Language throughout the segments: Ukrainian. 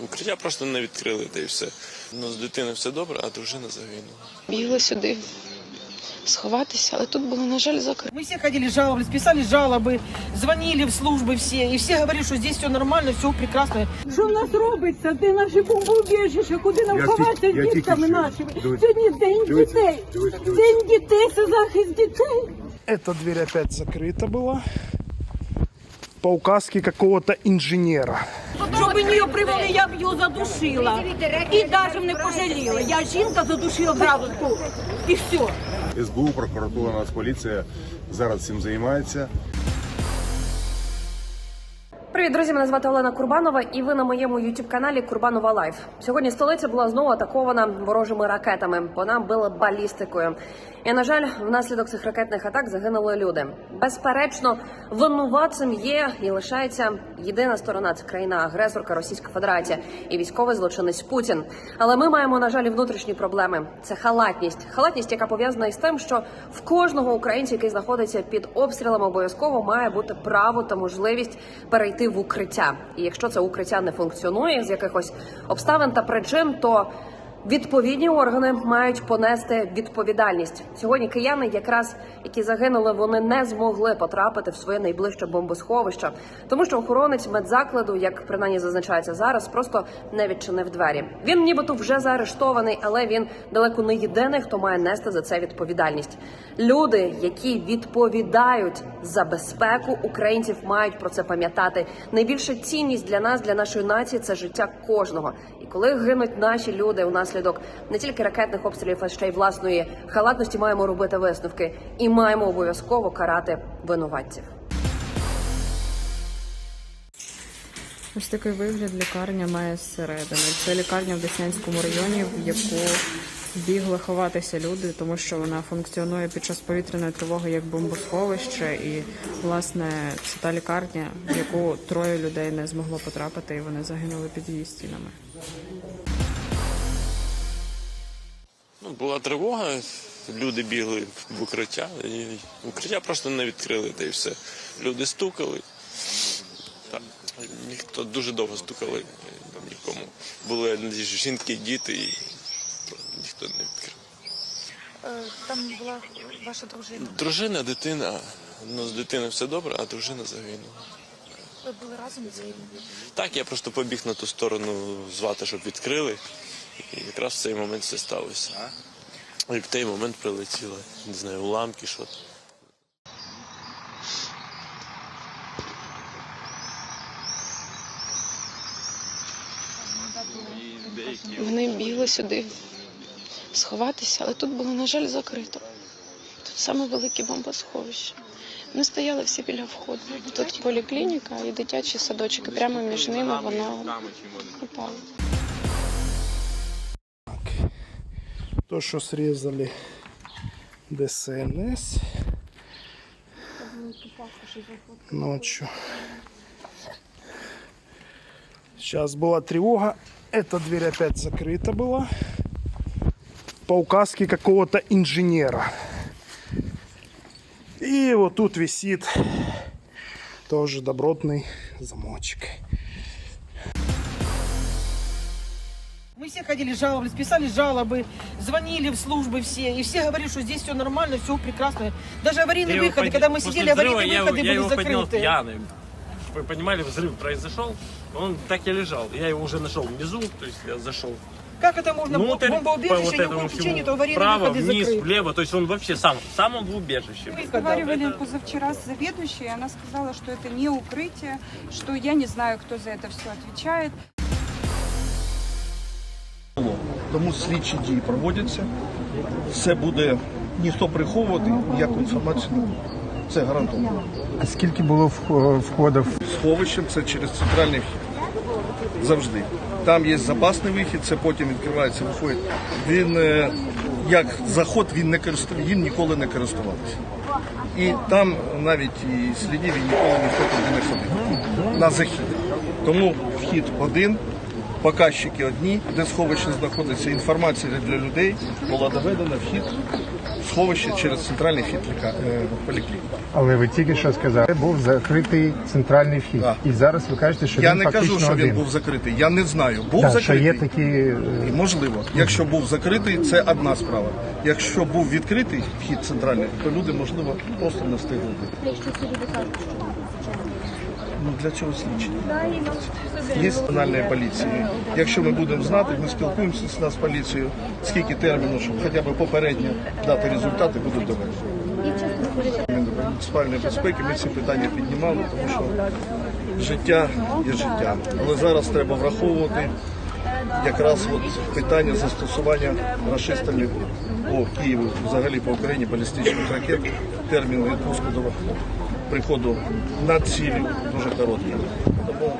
Укриття просто не відкрили, та й все. Ну, з дитиною все добре, а дружина загинула. Бігли сюди сховатися, але тут було, на жаль, закрито. Мы все ходили, жаловались, писали жалобы, звонили в службы все, и все говорили, что здесь все нормально, все прекрасно. Що в нас робиться? Де наші бомбоубіжища? Куди нам Я ховатися тільки- з я дітками тільки що- нашими? Дивіться, Сьогодні день дивіться, дітей. дивіться, дивіться. День дітей це захист дітей. Эта дверь опять закрыта была по указке какого-то инженера. Щоб мені її привели, я б її задушила. І навіть не пожаліла. Я жінка задушила зразу. І все. СБУ, прокуратура, Нацполіція зараз цим займається. Привіт, друзі! Мене звати Олена Курбанова, і ви на моєму youtube каналі Курбанова Лайф. Сьогодні столиця була знову атакована ворожими ракетами. По нам били балістикою. І на жаль, внаслідок цих ракетних атак загинули люди. Безперечно, винуватцем є і лишається єдина сторона це країна-агресорка Російська Федерація і військовий злочинець Путін. Але ми маємо на жаль і внутрішні проблеми. Це халатність. Халатність, яка пов'язана із тим, що в кожного українця, який знаходиться під обстрілами, обов'язково має бути право та можливість перейти в укриття. І якщо це укриття не функціонує з якихось обставин та причин, то Відповідні органи мають понести відповідальність. Сьогодні кияни, якраз які загинули, вони не змогли потрапити в своє найближче бомбосховище, тому що охоронець медзакладу, як принаймні зазначається зараз, просто не відчинив двері. Він нібито вже заарештований, але він далеко не єдиний, хто має нести за це відповідальність. Люди, які відповідають за безпеку українців, мають про це пам'ятати. Найбільша цінність для нас, для нашої нації, це життя кожного. І коли гинуть наші люди унаслідок не тільки ракетних обстрілів, а ще й власної халатності, маємо робити висновки і маємо обов'язково карати винуватців. Ось такий вигляд лікарня має зсередини. Це лікарня в Деснянському районі, в яку бігли ховатися люди, тому що вона функціонує під час повітряної тривоги як бомбосховище. І, власне, це та лікарня, в яку троє людей не змогло потрапити, і вони загинули під її стінами. Була тривога, люди бігли в укриття, і укриття просто не відкрили, та й все. Люди стукали. Так, ніхто дуже довго стукали, нікому. Були жінки, діти, і ніхто не відкрив. Там була ваша дружина. Дружина, дитина, ну з дитиною все добре, а дружина загинула. Ви були разом з ним. Так, я просто побіг на ту сторону звати, щоб відкрили. І якраз в цей момент все сталося. І в той момент прилетіло, не знаю, уламки, що. Вони бігли сюди сховатися, але тут було, на жаль, закрито. Тут саме велике бомбосховище. Вони стояли всі біля входу. Тут поліклініка і дитячі садочки. Прямо між ними воно упало. То, что срезали ДСНС ночью. Сейчас была тревога. Эта дверь опять закрыта была по указке какого-то инженера. И вот тут висит тоже добротный замочек. Мы все ходили, жаловались, писали жалобы, звонили в службы все, и все говорили, что здесь все нормально, все прекрасно. Даже аварийные выходы, когда мы после сидели, взрыва аварийные я, выходы я были его поднял закрыты. пьяным. Вы понимали, взрыв произошел, он так и лежал. Я его уже нашел внизу, то есть я зашел Как это можно? внутрь, по Бомбоубежище, вот этому течения, всему, то аварийные вправо, выходы вниз, закрыты. влево, то есть он вообще сам, сам он в убежище. Разговаривали Это- позавчера с заведующей, она сказала, что это не укрытие, что я не знаю, кто за это все отвечает. Тому слідчі дії проводяться. Все буде ніхто приховувати, ніяку інформацію не буде. Це гарантовано. А скільки було входів? Сховищем це через центральний вхід. Завжди. Там є запасний вихід, це потім відкривається, виходить. Він е, як заход він не користув, їм ніколи не користувався. І там навіть і слідів він ніколи ніхто туди не ходив. На захід. Тому вхід один, показчики одні, де сховище знаходиться, інформація для людей була доведена, вхід сховище через центральний вхід е, поліклініки. Але ви тільки що сказали, був закритий центральний вхід. Так. І зараз ви кажете, що Я він не кажу, що один. він був закритий. Я не знаю. Був Так, що є такі е, І можливо, якщо був закритий, це одна справа. Якщо був відкритий вхід центральний, то люди, можливо, просто не встигли. Ну для чого слідчі? Є національної поліції. Якщо ми будемо знати, ми спілкуємося з нас поліцією, скільки терміну, щоб хоча б попередньо дати результати, будуть доведені. Муніципальної безпеки ми ці питання піднімали, тому що життя є життя. Але зараз треба враховувати якраз от питання застосування рашистами по Києву, взагалі по Україні балістичних ракет, термін відпуску до приходу на цілі дуже короткі. Тому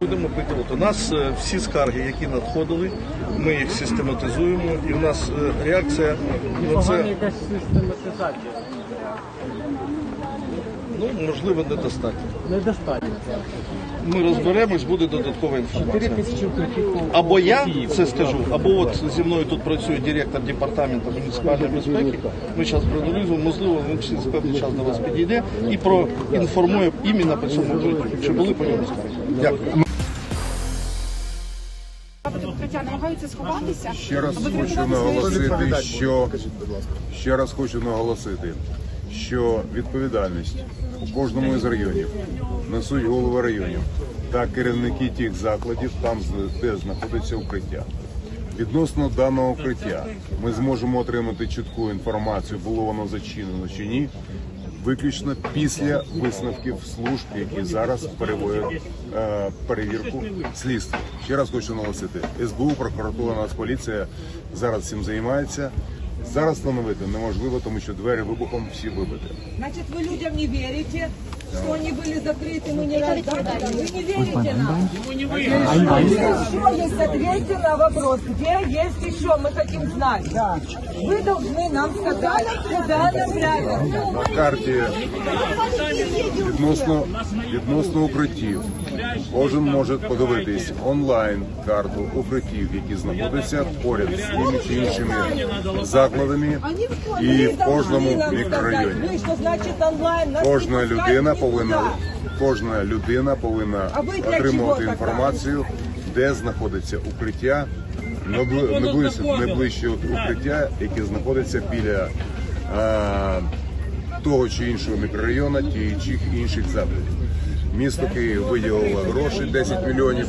будемо питати. У нас е, всі скарги, які надходили, ми їх систематизуємо, і в нас е, реакція на це ну, можливо недостатньо. Недостатньо. Ми розберемось, буде додаткова інформація. Або я це скажу, або от зі мною тут працює директор департаменту муніципальної безпеки. Ми зараз проаналізуємо, можливо, він всі за певний час до вас підійде і проінформує іменно по цьому укритті, чи були по ньому скарги. Дякую. намагаються сховатися. Ще раз хочу наголосити, що ще раз хочу наголосити, що відповідальність у кожному із районів несуть голови районів та керівники тих закладів, там де знаходиться укриття. Відносно даного укриття ми зможемо отримати чітку інформацію, було воно зачинено чи ні, виключно після висновків служб, які зараз переводять е, перевірку слідства. Ще раз хочу наголосити: СБУ, прокуратура, Нацполіція зараз цим займається. Зараз встановити неможливо, тому що двері вибухом всі вибиті. Значит, вы людям не верите, что они были закрыты, мы не раздали. Вы не верите нам. Еще есть ответьте на вопрос, где есть еще, мы хотим знать. Вы должны нам сказать, куда направить. На карті відносно, відносно укриттів. Кожен може подивитись онлайн карту укриттів, які знаходяться поряд з тими чи іншими закладами Они в і вы в кожному должны нам сказать, мікрорайоні. вы что значит онлайн? Нас Кожна не пускать людина никуда. повинна кожна людина повинна А ви для отримувати чого інформацію, де знаходиться укриття, набли- найближче, найближче укриття, яке знаходиться біля а, того чи іншого мікрорайону, ті чи інших закладів. Місто Київ виділило гроші 10 мільйонів.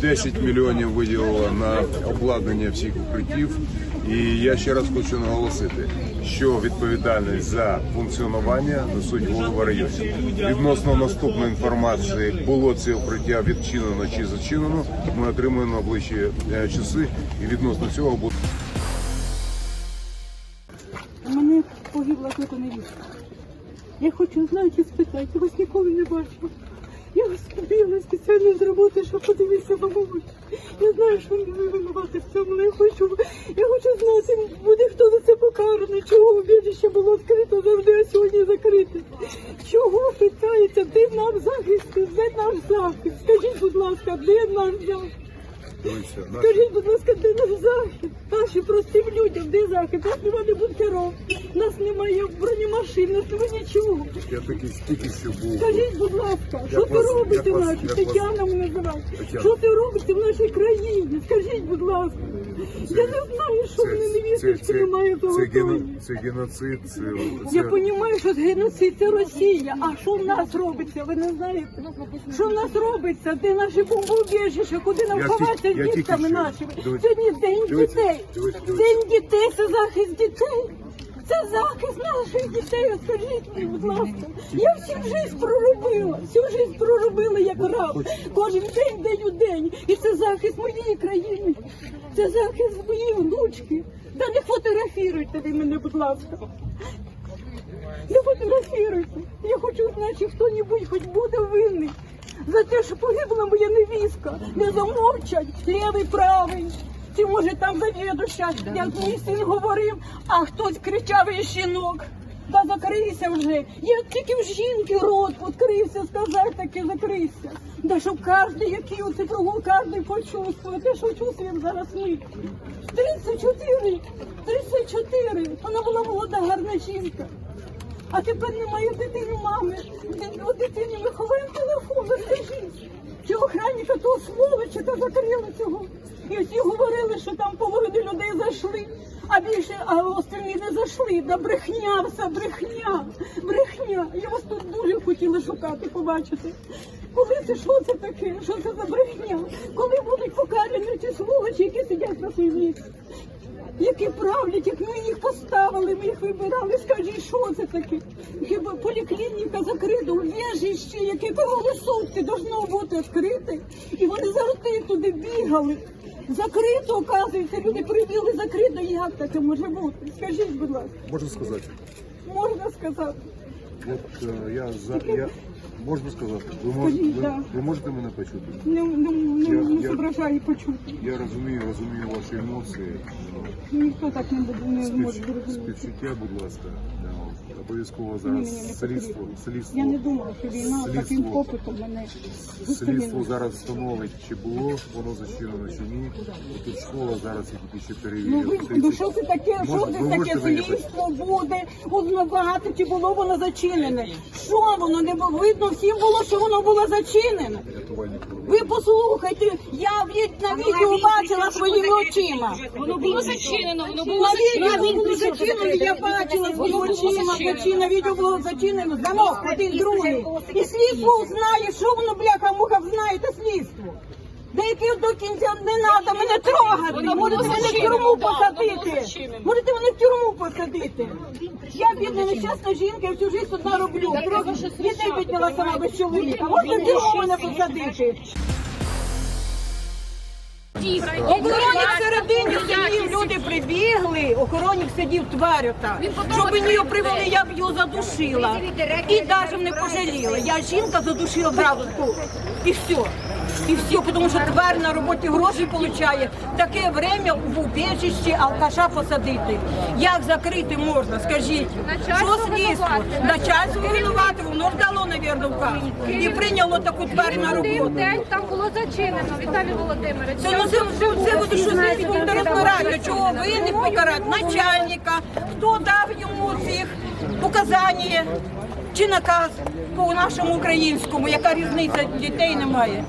10 мільйонів виділило на обладнання всіх укриттів. І я ще раз хочу наголосити, що відповідальність за функціонування несуть голови районів. Відносно наступної інформації, було це укриття відчинено чи зачинено, ми отримуємо найближчі е, часи, і відносно цього буде. Я хочу знати і спитати, я вас ніколи не бачила. Я вас побігла спеціально з роботи, щоб подивитися бабусь. Я знаю, що ви винувати в цьому, але я хочу, я хочу знати, буде хто за це покараний, чого убіжище було відкрито завжди, а сьогодні закрите. Чого питається, де нам захист, де наш захист? Скажіть, будь ласка, де наш захист? Скажіть, будь ласка, де наш захід? Наші простим людям, де захід? Нас немає бункерів, нас немає бронемашин, нас немає нічого. Я таки тільки що був. Скажіть, будь ласка, що ти вас- робите як вас- наші? як вас- Тетяна мене. Тетяна. Що ти робите в нашій країні? Скажіть, будь ласка. Я не знаю, що в мене невісточки немає це, золотої. гено- це геноцид, це, Я розумію, що геноцид це Росія. А що в нас робиться? Ви не знаєте? Що в нас робиться? Де наші бомбоубіжища? Куди нам Я ховатися дітками нашими? Сьогодні день дітей. День дітей це захист дітей. Це захист наших дітей. Скажіть мені, будь ласка. Я всю життя проробила, всю життя проробила як раб. Кожен день, день у день. І це захист моєї країни. Це захист моєї внучки. Та не фотографіруйте ви мене, будь ласка. Не фотографіруйте. Я хочу знати, чи хто-небудь хоч буде винний. За те, що погибла моя невістка. Не замовчать лівий, правий. Чи може там завідуща, як мій син говорив, а хтось кричав і жінок. Да закрийся вже. Я тільки в жінки рот відкрився, сказав таки закрийся. Да щоб кожен, який оце кругом, кожен почувствує, те, що чувствує зараз ми. 34, 34. Вона була молода, гарна жінка. А тепер немає дитини мами. У дитині ми ховаємо телефон, скажіть. Цього охранника, того сволочика закрили цього. І всі говорили, що там половина людей зайшли, а більше, а остальні не зайшли. Да брехня, все брехня, брехня. Я вас тут дуже хотіла шукати, побачити. Коли це що це таке? Що це за брехня? Коли будуть покарані ці сволочі, які сидять на своїй місці? Які правлять, як ми їх поставили, ми їх вибирали. Скажіть, що це таке? Хіба поліклініка закрита, убіжище, яке круглі сутки должно бути відкрите. І вони завжди туди бігали. Закрито, оказується, люди прибігли закрито. Як таке може бути? Скажіть, будь ласка, Можна сказати. можна сказати? От е, я за я можна сказати. Ви можете Скажіть, ви, да. ви можете мене почути? Не, не, не, Я- не я- зображаю почути. Я розумію, розумію ваші емоції. Ніхто так не буде не зрозуміти. Співчуття, будь ласка. Да. Обов'язково зараз слідство, Я не думала, що війна таким попитом мене слідство зараз встановить, чи було воно зачинено, чи ні. Тут школа зараз тільки ще Ну, ви, ну що це таке? Що це таке слідство буде узнавати, чи було воно зачинене? Що воно не було? Видно, всім було, що воно було зачинене. Ви послухайте, я від- на відео бачила своїми очима. Воно було зачинено, воно На відео було зачинено, я бачила своїми очима, на відео було зачинено, замок один другий. І слідство знає, що воно, бляха, муха, знаєте слідство. Деякі до кінця не треба мене трогати. Можете мене в тюрму посадити. Можете мене в тюрму посадити. Я бідна нещасна жінка, я всю життя одна роблю. Дітей виділа сама без чоловіка. Можна в тюрму мене посадити. Охоронник всередині сидів, люди прибігли, охоронник сидів тварю так. Щоб мені його привели, я б його задушила. І навіть не пожаліла. Я жінка задушила зразу. І все. І все, тому що тварь на роботі гроші отримує. Таке время в убіжищі алкаша посадити. Як закрити можна, скажіть? Що слідство? Начальство винувати, воно ж дало, мабуть, указ. І прийняло таку тварь на роботу. там було зачинено, Віталій Володимирович. Це, ну, це, це, це буде що слідство буде розбирати, чого ви не покарати начальника, хто дав йому цих показання чи наказ по нашому українському, яка різниця дітей немає.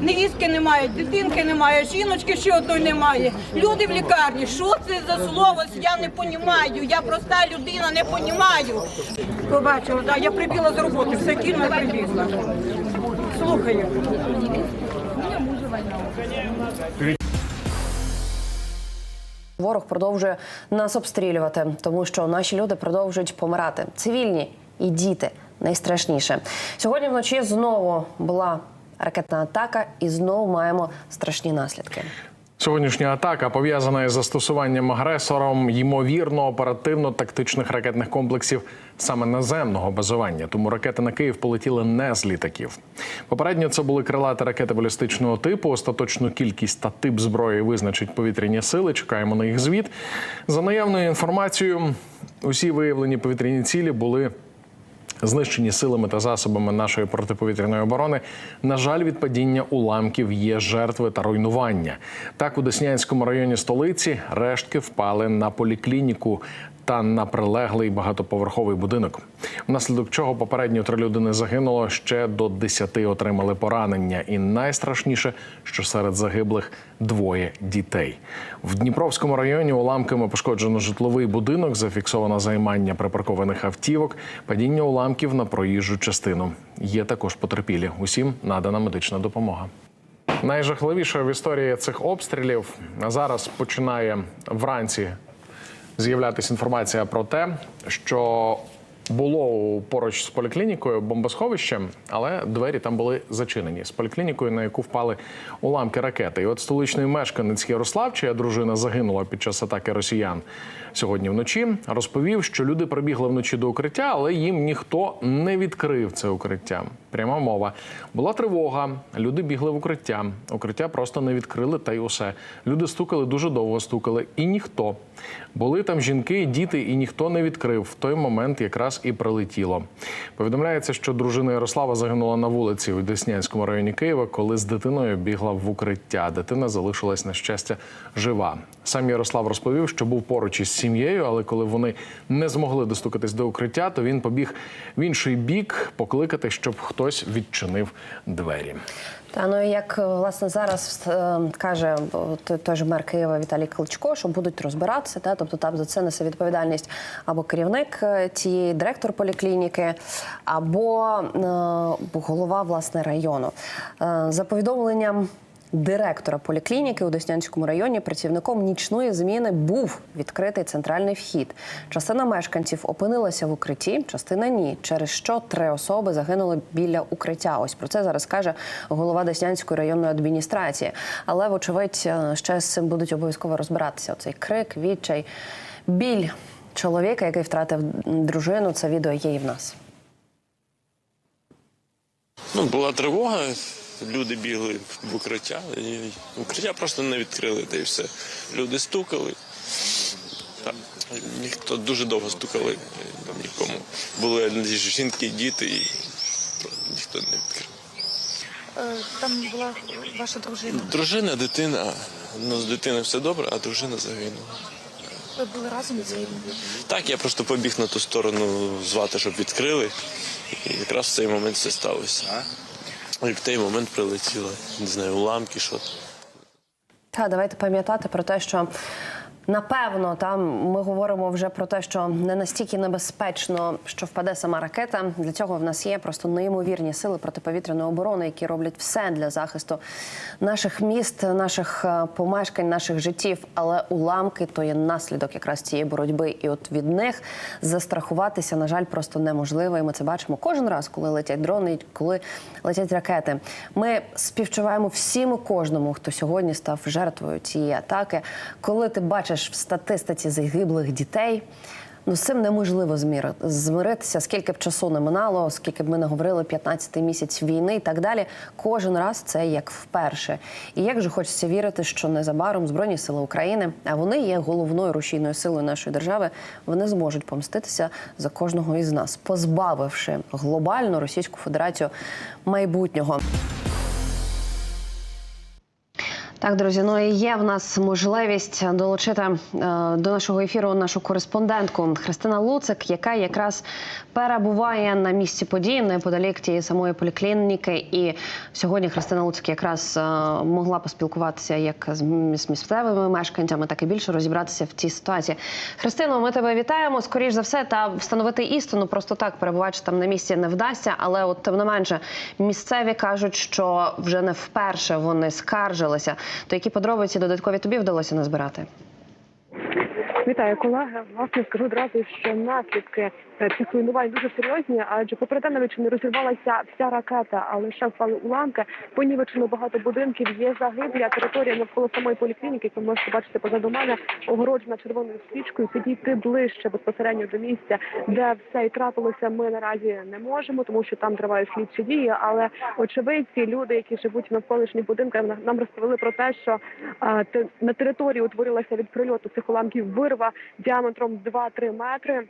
Невістки немає, дитинки немає, жіночки ще одної немає. Люди в лікарні. Що це за слово? Я не розумію. Я проста людина, не розумію. Побачила, да, я прибігла з роботи, все і прибігла. Слухаю. Ворог продовжує нас обстрілювати, тому що наші люди продовжують помирати. Цивільні і діти найстрашніше. Сьогодні вночі знову була ракетна атака, і знову маємо страшні наслідки. Сьогоднішня атака пов'язана із застосуванням агресором ймовірно оперативно-тактичних ракетних комплексів саме наземного базування. Тому ракети на Київ полетіли не з літаків. Попередньо це були крилаті ракети балістичного типу. Остаточну кількість та тип зброї визначить повітряні сили. Чекаємо на їх звіт. За наявною інформацією, усі виявлені повітряні цілі були знищені силами та засобами нашої протиповітряної оборони. На жаль, від падіння уламків є жертви та руйнування. Так, у Деснянському районі столиці рештки впали на поліклініку та на прилеглий багатоповерховий будинок. Внаслідок чого попередньо три людини загинуло, ще до десяти отримали поранення. І найстрашніше, що серед загиблих двоє дітей. В Дніпровському районі уламками пошкоджено житловий будинок, зафіксовано займання припаркованих автівок, падіння уламків на проїжджу частину. Є також потерпілі. Усім надана медична допомога. Найжахливіше в історії цих обстрілів зараз починає вранці з'являтися інформація про те, що було поруч з поліклінікою бомбосховищем, але двері там були зачинені з поліклінікою, на яку впали уламки ракети. І от столичний мешканець Ярослав, чия дружина загинула під час атаки росіян сьогодні вночі, розповів, що люди прибігли вночі до укриття, але їм ніхто не відкрив це укриття. Пряма мова. Була тривога. Люди бігли в укриття. Укриття просто не відкрили, та й усе. Люди стукали дуже довго стукали, і ніхто. Були там жінки діти, і ніхто не відкрив. В той момент якраз і прилетіло. Повідомляється, що дружина Ярослава загинула на вулиці у Деснянському районі Києва, коли з дитиною бігла в укриття. Дитина залишилась на щастя жива. Сам Ярослав розповів, що був поруч із сім'єю, але коли вони не змогли достукатись до укриття, то він побіг в інший бік покликати, щоб хтось відчинив двері. Та ну як е, власне зараз е, каже той, же мер Києва Віталій Кличко, що будуть розбиратися, та тобто там за це несе відповідальність або керівник е, цієї директор поліклініки, або е, голова власне району. Е, за повідомленням. Директора поліклініки у Деснянському районі працівником нічної зміни був відкритий центральний вхід. Частина мешканців опинилася в укритті, частина ні. Через що три особи загинули біля укриття. Ось про це зараз каже голова Деснянської районної адміністрації. Але, вочевидь, е, ще з цим будуть обов'язково розбиратися. Оцей крик, відчай, біль чоловіка, який втратив дружину. Це відео є і в нас. Ну, була тривога, люди бігли в укриття, і укриття просто не відкрили, та й все. Люди стукали. Так, ніхто дуже довго стукали, там нікому. Були жінки, діти, і ніхто не відкрив. Там була ваша дружина. Дружина, дитина, ну з дитиною все добре, а дружина загинула. Ви були разом з нею? Так, я просто побіг на ту сторону звати, щоб відкрили. І якраз в цей момент все сталося. І в той момент прилетіло, не знаю, уламки, що. Та давайте пам'ятати про те, що напевно там ми говоримо вже про те, що не настільки небезпечно, що впаде сама ракета. Для цього в нас є просто неймовірні сили протиповітряної оборони, які роблять все для захисту наших міст, наших е, помешкань, наших життів. Але уламки то є наслідок якраз цієї боротьби. І от від них застрахуватися, на жаль, просто неможливо. І ми це бачимо кожен раз, коли летять дрони, коли летять ракети. Ми співчуваємо всім і кожному, хто сьогодні став жертвою цієї атаки. Коли ти бачиш в статистиці загиблих дітей. Ну, з цим неможливо змиритися, скільки б часу не минало, скільки б ми не говорили 15-й місяць війни і так далі. Кожен раз це як вперше. І як же хочеться вірити, що незабаром Збройні сили України, а вони є головною рушійною силою нашої держави, вони зможуть помститися за кожного із нас, позбавивши глобальну Російську Федерацію майбутнього. Так, друзі, ну і є в нас можливість долучити е, до нашого ефіру нашу кореспондентку Христина Луцик, яка якраз перебуває на місці події неподалік тієї самої поліклініки. І сьогодні Христина Луцик якраз е, могла поспілкуватися як з місцевими мешканцями, так і більше розібратися в цій ситуації. Христино, ми тебе вітаємо. Скоріш за все, та встановити істину просто так перебуваючи там на місці не вдасться. Але от тим не менше, місцеві кажуть, що вже не вперше вони скаржилися. То які подробиці додаткові тобі вдалося назбирати? Вітаю, колеги. Власне, скажу одразу, що наслідки е, цих руйнувань дуже серйозні, адже попри те, навіть не розірвалася вся ракета, а лише впали уламки, понівечено багато будинків, є загиблі, а територія навколо самої поліклініки, яку можете бачити позаду мене, огороджена червоною стрічкою. Підійти ближче безпосередньо до місця, де все і трапилося, ми наразі не можемо, тому що там тривають слідчі дії. Але очевидці, люди, які живуть навколишніх будинках, нам- розповіли про те, що те- на території утворилася від прильоту цих уламків вирва діаметром 2-3 метри.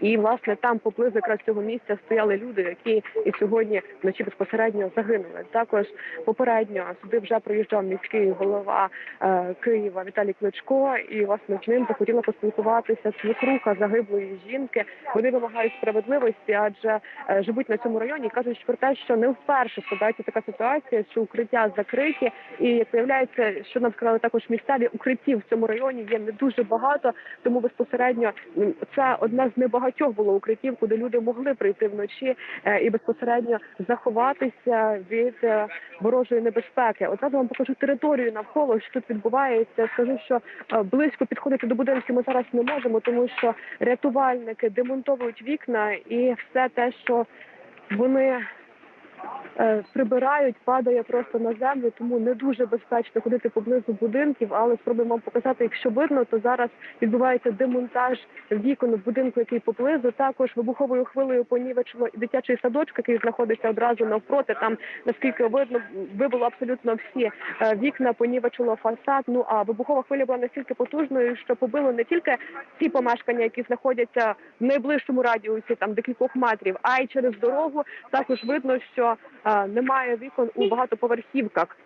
І власне там поблизу якраз цього місця стояли люди, які і сьогодні вночі безпосередньо загинули. Також попередньо сюди вже приїжджав міський голова е, Києва Віталій Кличко, і власне з ним захотіла поспілкуватися свекруха загиблої жінки. Вони вимагають справедливості, адже е, живуть на цьому районі. і кажуть про те, що не вперше складається така ситуація, що укриття закриті, і як виявляється, що нам сказали також місцеві укриттів в цьому районі є не дуже багато, тому безпосередньо це одне з небагатьох було укриттів, куди люди могли прийти вночі е, і безпосередньо заховатися від е, ворожої небезпеки. Одразу вам покажу територію навколо, що тут відбувається. Скажу, що е, близько підходити до будинків ми зараз не можемо, тому що рятувальники демонтовують вікна і все те, що вони прибирають, падає просто на землю, тому не дуже безпечно ходити поблизу будинків. Але спробуємо вам показати, якщо видно, то зараз відбувається демонтаж вікон в будинку, який поблизу. Також вибуховою хвилею понівечило дитячий садочок, який знаходиться одразу навпроти. Там наскільки видно, вибило абсолютно всі е, вікна, понівечило фасад. Ну а вибухова хвиля була настільки потужною, що побило не тільки ці помешкання, які знаходяться в найближчому радіусі, там декількох метрів, а й через дорогу. Також видно, що е, немає вікон у багатоповерхівках.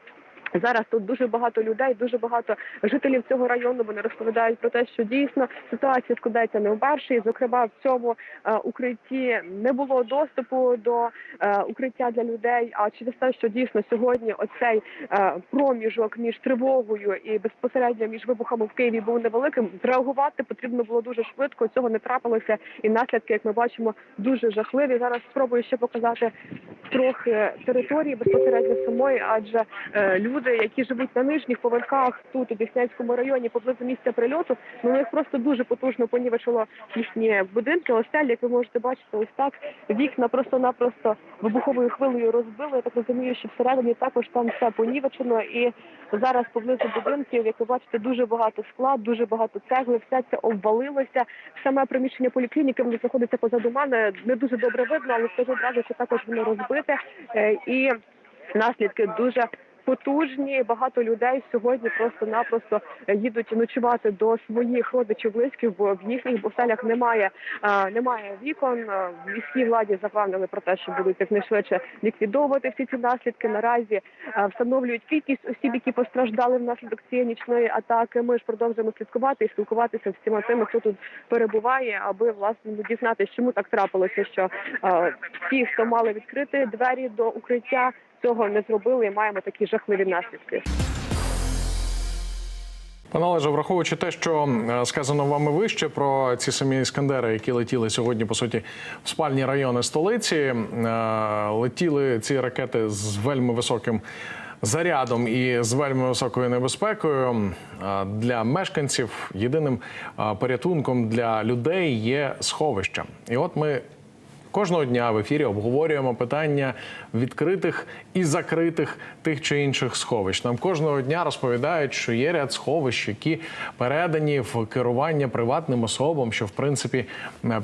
Зараз тут дуже багато людей, дуже багато жителів цього району. Вони розповідають про те, що дійсно ситуація складається не вперше. І, зокрема, в цьому е, укритті не було доступу до е, укриття для людей. А через те, що дійсно сьогодні оцей е, проміжок між тривогою і безпосередньо між вибухами в Києві був невеликим. Зреагувати потрібно було дуже швидко. Цього не трапилося, і наслідки, як ми бачимо, дуже жахливі. Зараз спробую ще показати трохи території безпосередньо самої, адже е, люди, які живуть на нижніх поверхах тут у Деснянському районі, поблизу місця прильоту, ну них просто дуже потужно понівечило їхні будинки. Оселі, як ви можете бачити, ось так вікна просто-напросто вибуховою хвилею розбили. Я так розумію, що всередині також там все понівечено. І зараз поблизу будинків, як ви бачите, дуже багато скла, дуже багато цегли, все це обвалилося. Саме приміщення поліклініки воно знаходиться позаду мене. Не дуже добре видно, але скажу одразу, що також воно розбите Е, і наслідки дуже. Потужні багато людей сьогодні просто-напросто їдуть ночувати до своїх родичів близьких, бо в їхніх оселях немає немає вікон. В міській владі запевнили про те, що будуть якнайшвидше ліквідовувати всі ці наслідки. Наразі встановлюють кількість осіб, які постраждали внаслідок цієї нічної атаки. Ми ж продовжуємо слідкувати і спілкуватися з всіма тими, хто тут перебуває, аби власне дізнатися, чому так трапилося, що ті, хто мали відкрити двері до укриття, цього не зробили і маємо такі жахливі наслідки. Пане Олеже, враховуючи те, що сказано вами вище про ці самі іскандери, які летіли сьогодні, по суті, в спальні райони столиці, е, летіли ці ракети з вельми високим. Зарядом і з вельми високою небезпекою е, для мешканців єдиним е, порятунком для людей є сховища. І от ми Кожного дня в ефірі обговорюємо питання відкритих і закритих тих чи інших сховищ. Нам кожного дня розповідають, що є ряд сховищ, які передані в керування приватним особам, що в принципі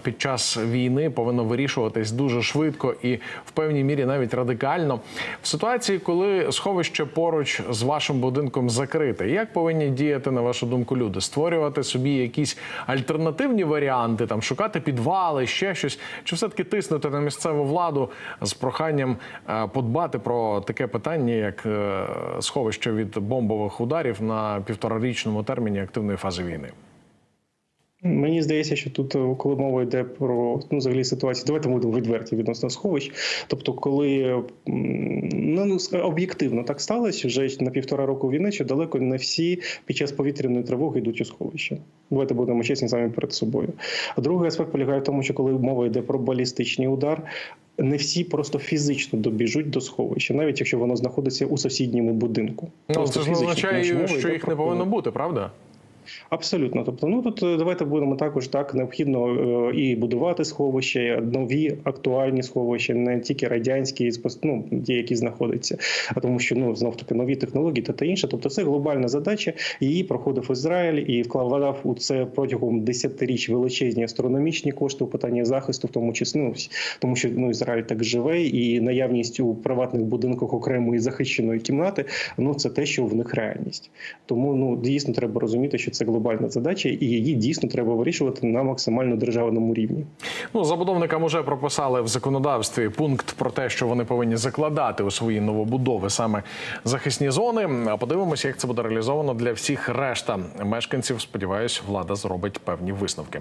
під час війни повинно вирішуватись дуже швидко і в певній мірі навіть радикально. В ситуації, коли сховище поруч з вашим будинком закрите, як повинні діяти на вашу думку люди? Створювати собі якісь альтернативні варіанти, там шукати підвали, ще щось, чи все таки тиснути на місцеву владу з проханням е, подбати про таке питання, як е, сховище від бомбових ударів на півторарічному терміні активної фази війни. Мені здається, що тут, е, коли мова йде про ну, взагалі ситуацію, давайте будемо відверті відносно сховищ. Тобто, коли ну, ну, об'єктивно так сталося, вже на півтора року війни, що далеко не всі під час повітряної тривоги йдуть у сховище. Давайте будемо чесні самі перед собою. А другий аспект полягає в тому, що коли мова йде про балістичний удар. Не всі просто фізично добіжуть до сховища, навіть якщо воно знаходиться у сусідньому будинку. Ну Просто це ж не означає, що їх не повинно бути, правда? Абсолютно, тобто, ну тут е, давайте будемо також так необхідно е, і будувати сховища, нові актуальні сховища, не тільки радянські, ну, ті, які знаходяться, а тому, що ну знов таки нові технології та та інше. Тобто, це глобальна задача. Її проходив Ізраїль і вкладав у це протягом десятиріч величезні астрономічні кошти у питанні захисту, в тому числі ну, тому, що ну Ізраїль так живе, і наявність у приватних будинках окремої захищеної кімнати, ну це те, що в них реальність. Тому ну дійсно треба розуміти, що це глобальна задача, і її дійсно треба вирішувати на максимально державному рівні. Ну, забудовникам уже прописали в законодавстві пункт про те, що вони повинні закладати у свої новобудови саме захисні зони. А подивимося, як це буде реалізовано для всіх решта мешканців. Сподіваюсь, влада зробить певні висновки.